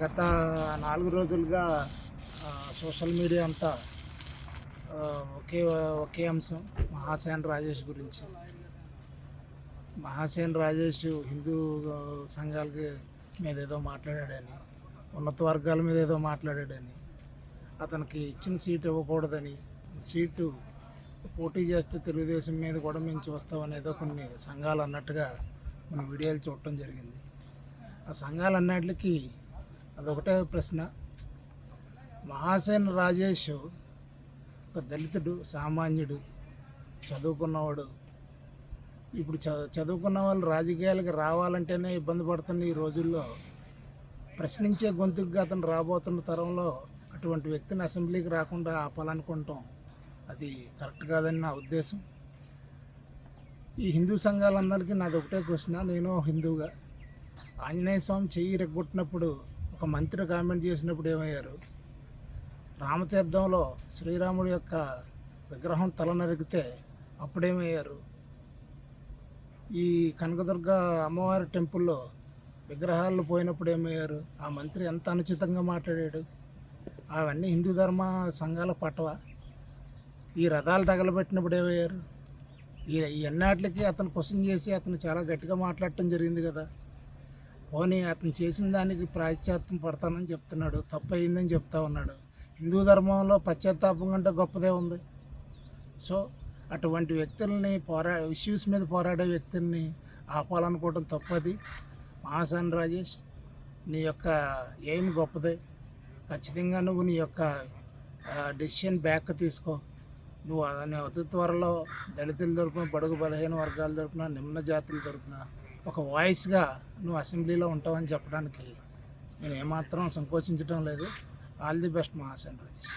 గత నాలుగు రోజులుగా సోషల్ మీడియా అంతా ఒకే ఒకే అంశం మహాసేన్ రాజేష్ గురించి. మహాసేన్ రాజేష్ హిందూ సంఘాలకి మీద ఏదో మాట్లాడాడని ఉన్నత వర్గాల మీద ఏదో మాట్లాడాడని అతనికి ఇచ్చిన సీట్ ఇవ్వకూడదని సీటు పోటీ చేస్తే తెలుగుదేశం మీద కూడా మేము చూస్తామని ఏదో కొన్ని సంఘాలు అన్నట్టుగా మన వీడియోలు చూడటం జరిగింది. ఆ సంఘాలు అన్నిటికీ అదొకటే ప్రశ్న. మహాసేన రాజేష్ ఒక దళితుడు సామాన్యుడు చదువుకున్నవాడు. ఇప్పుడు చదువుకున్న వాళ్ళు రాజకీయాలకు రావాలంటేనే ఇబ్బంది పడుతున్న ఈ రోజుల్లో ప్రశ్నించే గొంతుకుగా అతను రాబోతున్న తరంలో అటువంటి వ్యక్తిని అసెంబ్లీకి రాకుండా ఆపాలనుకుంటాం. అది కరెక్ట్ కాదని నా ఉద్దేశం. ఈ హిందూ సంఘాలందరికీ నాది ఒకటే ప్రశ్న. నేను హిందువుగా. ఆంజనేయ స్వామి చెయ్యి రెగ్గొట్టినప్పుడు ఒక మంత్రి కామెంట్ చేసినప్పుడు ఏమయ్యారు? రామతీర్థంలో శ్రీరాముడి యొక్క విగ్రహం తల నరికితే అప్పుడేమయ్యారు? ఈ కనకదుర్గ అమ్మవారి టెంపుల్లో విగ్రహాలు పోయినప్పుడు ఏమయ్యారు ఆ మంత్రి ఎంత అనుచితంగా మాట్లాడాడు? అవన్నీ హిందూ ధర్మ సంఘాల పటవ? ఈ రథాలు తగలబెట్టినప్పుడు ఏమయ్యారు ఈ ఈ ఎన్నాటికి అతను క్వశ్చన్ చేసి అతను చాలా గట్టిగా మాట్లాడటం జరిగింది కదా. పోనీ అతను చేసిన దానికి ప్రాశ్చాత్యం పడతానని చెప్తున్నాడు తప్పయిందని చెప్తా ఉన్నాడు. హిందూ ధర్మంలో పశ్చాత్తాపం కంటే గొప్పదే ఉంది. సో అటువంటి వ్యక్తుల్ని పోరా ఇష్యూస్ మీద పోరాడే వ్యక్తుల్ని ఆపాలనుకోవడం తప్పది. మహాసాన్ రాజేష్ నీ యొక్క ఎయిమ్ గొప్పదే. ఖచ్చితంగా నువ్వు నీ యొక్క డెసిషన్ బ్యాక్ తీసుకో. నువ్వు అనే అతి త్వరలో దళితుల తరపున బడుగు బలహీన వర్గాల తరపున నిమ్న జాతుల తరపున ఒక వాయిస్గా నువ్వు అసెంబ్లీలో ఉంటావని చెప్పడానికి నేను ఏమాత్రం సంకోచించడం లేదు. All the best Mahasen Rajesh.